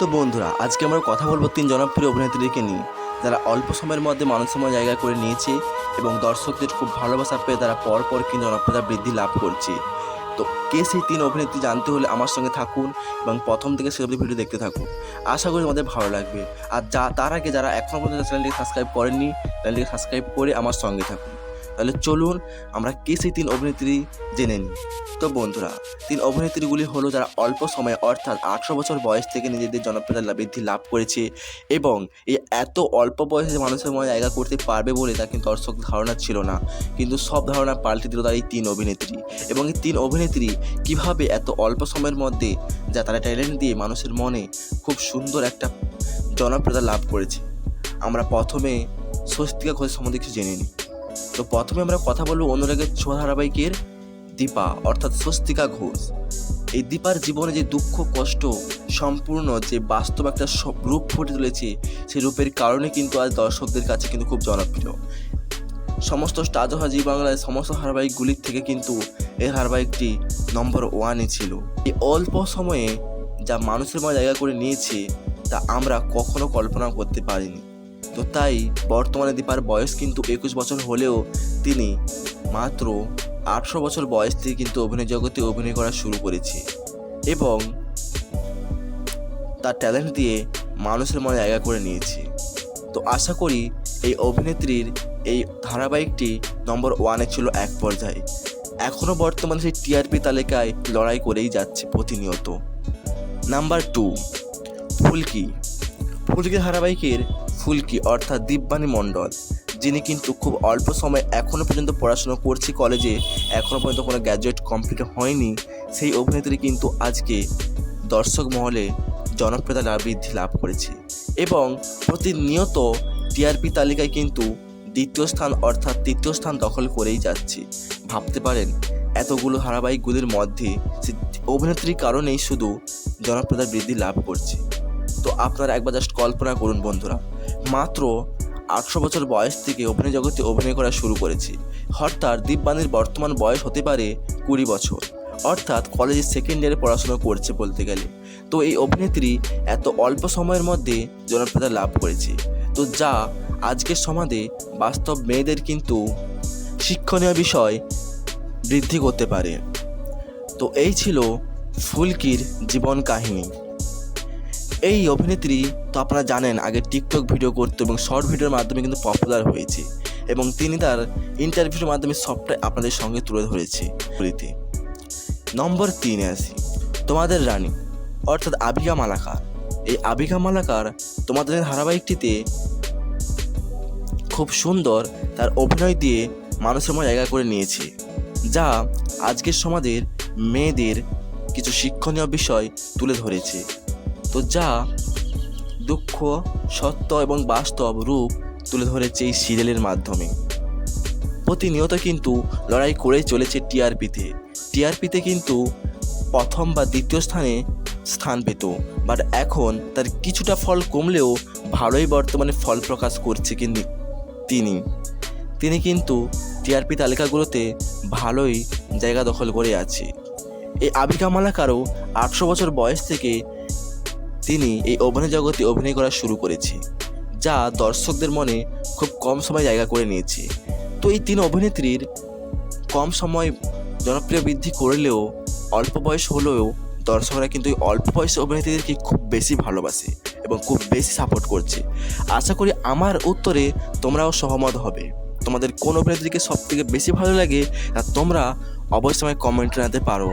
তো বন্ধুরা, আজকে আমরা কথা বলব তিন জনপ্রিয় অভিনেত্রীকে নিয়ে। যারা অল্প সময়ের মধ্যে মানুষের মধ্যে জায়গা করে নিয়েছে এবং দর্শকদের খুব ভালোবাসা পেয়ে তারা পর পর কিন্তু জনপ্রিয়তা বৃদ্ধি লাভ করছে। তো কে সেই তিন অভিনেত্রী জানতে হলে আমার সঙ্গে থাকুন এবং প্রথম থেকে অবধি ভিডিও দেখতে থাকুন। আশা করি তোমাদের ভালো লাগবে। আর যা, তার আগে যারা এখনও পর্যন্ত চ্যানেলটিকে সাবস্ক্রাইব করেননি চ্যানেলটিকে সাবস্ক্রাইব করে আমার সঙ্গে থাকুন। তাহলে চলুন আমরা কে সেই তিন অভিনেত্রী জেনে নিই। তো বন্ধুরা, তিন অভিনেত্রীগুলি হলো যারা অল্প সময়ে অর্থাৎ আঠেরো বছর বয়স থেকে নিজেদের জনপ্রিয়তা বৃদ্ধি লাভ করেছে এবং এই এত অল্প বয়সে মানুষের মনে জায়গা করতে পারবে বলে তা কিন্তু দর্শক ধারণা ছিল না। কিন্তু সব ধারণা পাল্টে দিল তার এই তিন অভিনেত্রী এবং এই তিন অভিনেত্রী কীভাবে এত অল্প সময়ের মধ্যে যা তারা ট্যালেন্ট দিয়ে মানুষের মনে খুব সুন্দর একটা জনপ্রিয়তা লাভ করেছে? আমরা প্রথমে স্বস্তিকা ঘোষ সম্বন্ধে কিছু জেনে নিই। তো প্রথমে আমরা কথা বলব অনুরাগের ছোঁয়া ধারাবাহিকের দীপা, অর্থাৎ স্বস্তিকা ঘোষ। এই দীপার জীবনে যে দুঃখ, কষ্ট, সম্পূর্ণ যে বাস্তব একটা রূপ ফুটে তুলেছে সেই রূপের কারণে কিন্তু আজ দর্শকদের কাছে কিন্তু খুব জনপ্রিয়। সমস্ত স্টার জহা জি বাংলায় সমস্ত ধারাবাহিকগুলির থেকে কিন্তু এই ধারাবাহিকটি নম্বর ওয়ানে ছিল। এই অল্প সময়ে যা মানুষের মধ্যে জায়গা করে নিয়েছে, তা আমরা কখনো কল্পনা করতে পারিনি। তো তাই বর্তমানে দীপার বয়স কিন্তু একুশ বছর হলেও তিনি মাত্র আঠেরো বছর বয়স থেকে কিন্তু অভিনয় জগতে অভিনয় করা শুরু করেছে। এবং তার ট্যালেন্ট দিয়ে মানুষের মনে জায়গা করে নিয়েছে। তো আশা করি এই অভিনেত্রীর এই ধারাবাহিকটি নম্বর ওয়ানে ছিল এক পর্যায়ে। এখনও বর্তমানে সেই টিআরপি তালিকায় লড়াই করেই যাচ্ছে প্রতিনিয়ত। নাম্বার টু ফুলকি। ফুলকি ধারাবাহিকের ফুলকি অর্থাৎ দিব্যানী মণ্ডল, যিনি কিন্তু খুব অল্প সময় এখনও পর্যন্ত পড়াশোনা করছি কলেজে এখনও পর্যন্ত কোনো গ্র্যাজুয়েট কমপ্লিট হয়নি। সেই অভিনেত্রী কিন্তু আজকে দর্শক মহলে জনপ্রিয়তা বৃদ্ধি লাভ করেছে। এবং প্রতিনিয়ত টিআরপি তালিকায় কিন্তু দ্বিতীয় স্থান অর্থাৎ তৃতীয় স্থান দখল করেই যাচ্ছে। ভাবতে পারেন, এতগুলো ধারাবাহিকগুলির মধ্যে অভিনেত্রীর কারণেই শুধু জনপ্রিয়তা বৃদ্ধি লাভ করছে। তো আপনারা একবার জাস্ট কল্পনা করুন বন্ধুরা। মাত্র আটশো বছর বয়স থেকে অভিনয় জগতে অভিনয় করা শুরু করেছি। অর্থাৎ দীপবাণীর বর্তমান বয়স হতে পারে কুড়ি বছর। অর্থাৎ কলেজের সেকেন্ড ইয়ারে পড়াশোনা করছে বলতে গেলে। তো এই অভিনেত্রী এত অল্প সময়ের মধ্যে জনপ্রিয়তা লাভ করেছে। তো যা আজকের সমাজে বাস্তব মেয়েদের কিন্তু শিক্ষণীয় বিষয় বৃদ্ধি করতে পারে। তো এই ছিল ফুলকির জীবন কাহিনী। এই অভিনেত্রী তো আপনারা জানেন, আগে টিকটক ভিডিও করতো এবং শর্ট ভিডিওর মাধ্যমে কিন্তু পপুলার হয়েছে এবং তিনি তার ইন্টারভিউর মাধ্যমে সবটাই আপনাদের সঙ্গে তুলে ধরেছে। পুরীতে নম্বর তিনে আসি তোমাদের রানী, অর্থাৎ আবিকা মালাকার। এই আবিকা মালাকার তোমাদের ধারাবাহিকটিতে খুব সুন্দর তার অভিনয় দিয়ে মানুষের মনে জায়গা করে নিয়েছে, যা আজকের সমাজের মেয়েদের কিছু শিক্ষণীয় বিষয় তুলে ধরেছে। তো যা দুঃখ, সত্য এবং বাস্তব রূপ তুলে ধরেছে এই সিরিয়ালের মাধ্যমে। প্রতিনিয়ত কিন্তু লড়াই করেই চলেছে টিআরপিতে। টিআরপিতে কিন্তু প্রথম বা দ্বিতীয় স্থানে স্থান পেত, বাট এখন তার কিছুটা ফল কমলেও ভালোই বর্তমানে ফল প্রকাশ করছে কিন্তু তিনি। তিনি কিন্তু টিআরপি তালিকাগুলোতে ভালোই জায়গা দখল করে আছে। এই আবিকা মালাকারও আটশো বছর বয়স থেকে তিনি এই অভিনয় জগতে অভিনয় করা শুরু করেছে, যা দর্শকদের মনে খুব কম সময় জায়গা করে নিয়েছে। তো এই তিন অভিনেত্রীর কম সময় জনপ্রিয় বৃদ্ধি করলেও, অল্প বয়স হলেও দর্শকরা কিন্তু এই অল্প বয়সী অভিনেত্রীদেরকে খুব বেশি ভালোবাসে এবং খুব বেশি সাপোর্ট করছে। আশা করি আমার উত্তরে তোমরাও সহমত হবে। তোমাদের কোন অভিনেত্রীকে সব থেকে বেশি ভালো লাগে তা তোমরা অবশ্যই কমেন্ট জানাতে পারো।